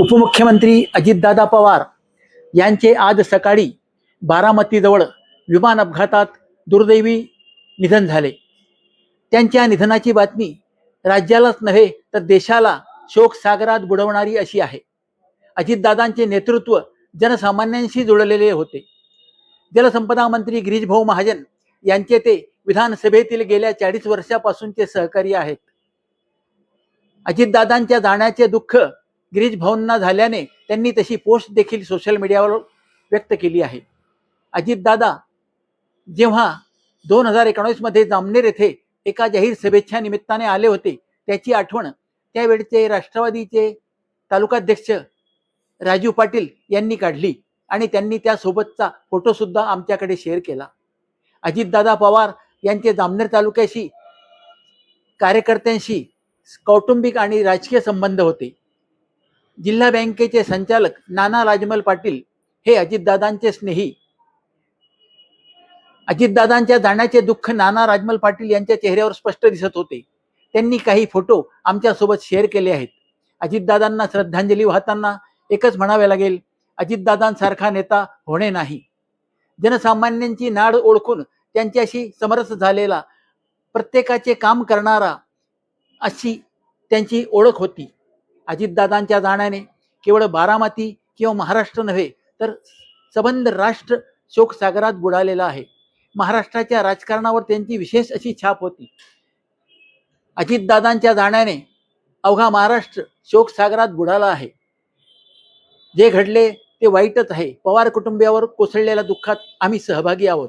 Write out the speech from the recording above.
उपमुख्यमंत्री अजितदादा पवार यांचे आज सकाळी बारामतीजवळ विमान अपघातात दुर्दैवी निधन झाले. त्यांच्या निधनाची बातमी राज्यालाच नव्हे तर देशाला शोकसागरात बुडवणारी अशी आहे. अजितदादांचे नेतृत्व जनसामान्यांशी जुळलेले होते. जलसंपदा मंत्री गिरीशभाऊ महाजन यांचे ते विधानसभेतील गेल्या चाळीस वर्षापासूनचे सहकारी आहेत. अजितदादांच्या जाण्याचे दुःख गिरीश भाऊंना झाल्याने त्यांनी तशी पोस्ट देखील सोशल मीडियावर व्यक्त केली आहे. अजितदादा जेव्हा दोन हजार एकोणीसमध्ये जामनेर येथे एका जाहीर सभेच्या निमित्ताने आले होते त्याची आठवण त्यावेळचे राष्ट्रवादीचे तालुकाध्यक्ष राजू पाटील यांनी काढली आणि त्यांनी त्यासोबतचा फोटोसुद्धा आमच्याकडे शेअर केला. अजितदादा पवार यांचे जामनेर तालुक्याशी कार्यकर्त्यांशी कौटुंबिक आणि राजकीय संबंध होते. जिल्हा बँकेचे संचालक नाना राजमल पाटील हे अजितदादांचे स्नेही. अजितदादांच्या जाण्याचे दुःख नाना राजमल पाटील यांच्या चेहऱ्यावर स्पष्ट दिसत होते. त्यांनी काही फोटो आमच्यासोबत शेअर केले आहेत. अजितदादांना श्रद्धांजली वाहताना एकच म्हणावे लागेल अजितदादांसारखा नेता होणे नाही. जनसामान्यांची नाड ओळखून त्यांच्याशी समरस झालेला प्रत्येकाचे काम करणारा अशी त्यांची ओळख होती. अजितदादांच्या जाण्याने केवळ बारामती किंवा महाराष्ट्र नव्हे तर सबंध राष्ट्र शोकसागरात बुडालेला आहे. महाराष्ट्राच्या राजकारणावर त्यांची विशेष अशी छाप होती. अजितदादांच्या जाण्याने अवघा महाराष्ट्र शोकसागरात बुडाला आहे. जे घडले ते वाईटच आहे. पवार कुटुंबियावर कोसळलेल्या दुःखात आम्ही सहभागी आहोत.